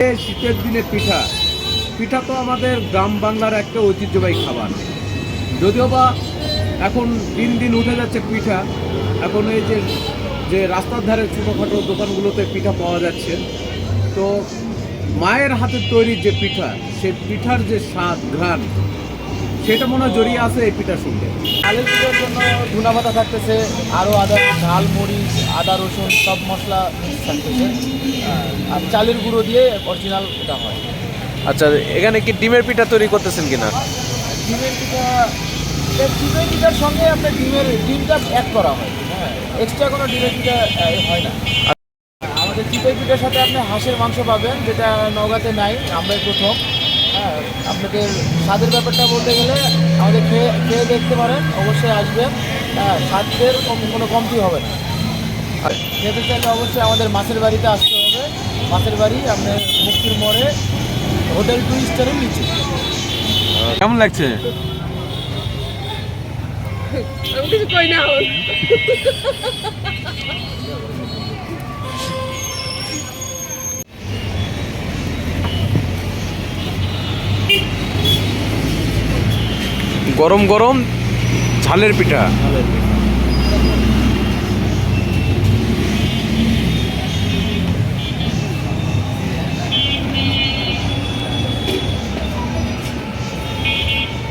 শীতের দিনে পিঠা। পিঠা তো আমাদের গ্রাম বাংলার একটা ঐতিহ্যবাহী খাবার। যদিও বা এখন দিন দিন উঠে যাচ্ছে পিঠা, এখন এই যে যে রাস্তার ধারে ছোটোখাটো দোকানগুলোতে পিঠা পাওয়া যাচ্ছে, তো মায়ের হাতে তৈরি যে পিঠা সে পিঠার যে স্বাদ, ঘ্রাণ সেটা মনে হয় জড়িয়ে আছে এই পিঠার সঙ্গে। আলু পুজোর জন্য ধুনা পাতা থাকতেছে আরও আদা ঝাল মরিচ আদা রসুন সব মশলা থাকতেছে। আর চালের গুঁড়ো দিয়ে অরিজিনাল এটা হয়। আচ্ছা এখানে কি ডিমের পিঠা তৈরি করতেছেন কিনা? ডিমের পিঠা ডিমের পিঠার সঙ্গে আপনার ডিমের ডিমটা অ্যাড করা হয়। হ্যাঁ এক্সট্রা কোনো ডিমের পিঠা হয় না। আমাদের চিতই পিঠার সাথে আপনি হাঁসের মাংস পাবেন যেটা নগাতে নাই আমরাই প্রথম। আপনাদের স্বাদের ব্যাপারটা বলতে গেলে আমাদের খেয়ে খেয়ে দেখতে পারেন অবশ্যই আসবেন। হ্যাঁ স্বাদের কম- কোনো কমতি হবে না। খেতে চাইলে অবশ্যই আমাদের মাছের বাড়িতে আসতে হবে। মাছের বাড়ি আপনার মুক্তির মোড়ে হোটেল টু স্টারের নিচে। কেমন লাগছে? আমি কিছু কই না গরম গরম ঝালের পিঠা।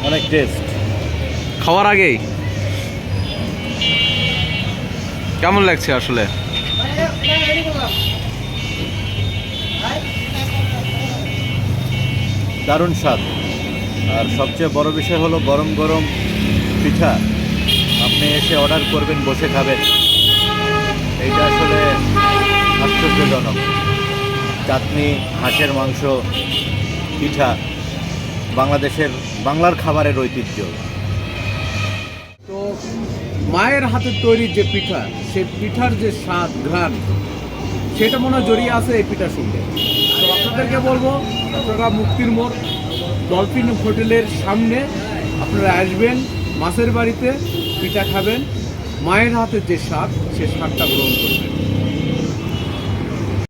অনেক টেস্ট খাওয়ার আগেই। কেমন লাগছে আসলে? দারুণ স্বাদ। আর সবচেয়ে বড় বিষয় হলো গরম গরম পিঠা। আপনি এসে অর্ডার করবেন, বসে খাবেন। এইটা আসলে আশ্চর্যজনক। চাটনি, হাঁসের মাংস, পিঠা বাংলাদেশের, বাংলার খাবারের ঐতিহ্য। তো মায়ের হাতের তৈরি যে পিঠা সেই পিঠার যে স্বাদ, ঘ্রাণ, সেটা মনে হয় জড়িয়ে আছে এই পিঠা সঙ্গে। তো আপনাদেরকে বলব, আপনারা মুক্তির মোড় ডলফিন হোটেলের সামনে আপনারা আসবেন, মাছের বাড়িতে পিঠা খাবেন, মায়ের হাতের যে স্বাদ, সে স্বাদটা গ্রহণ করবেন।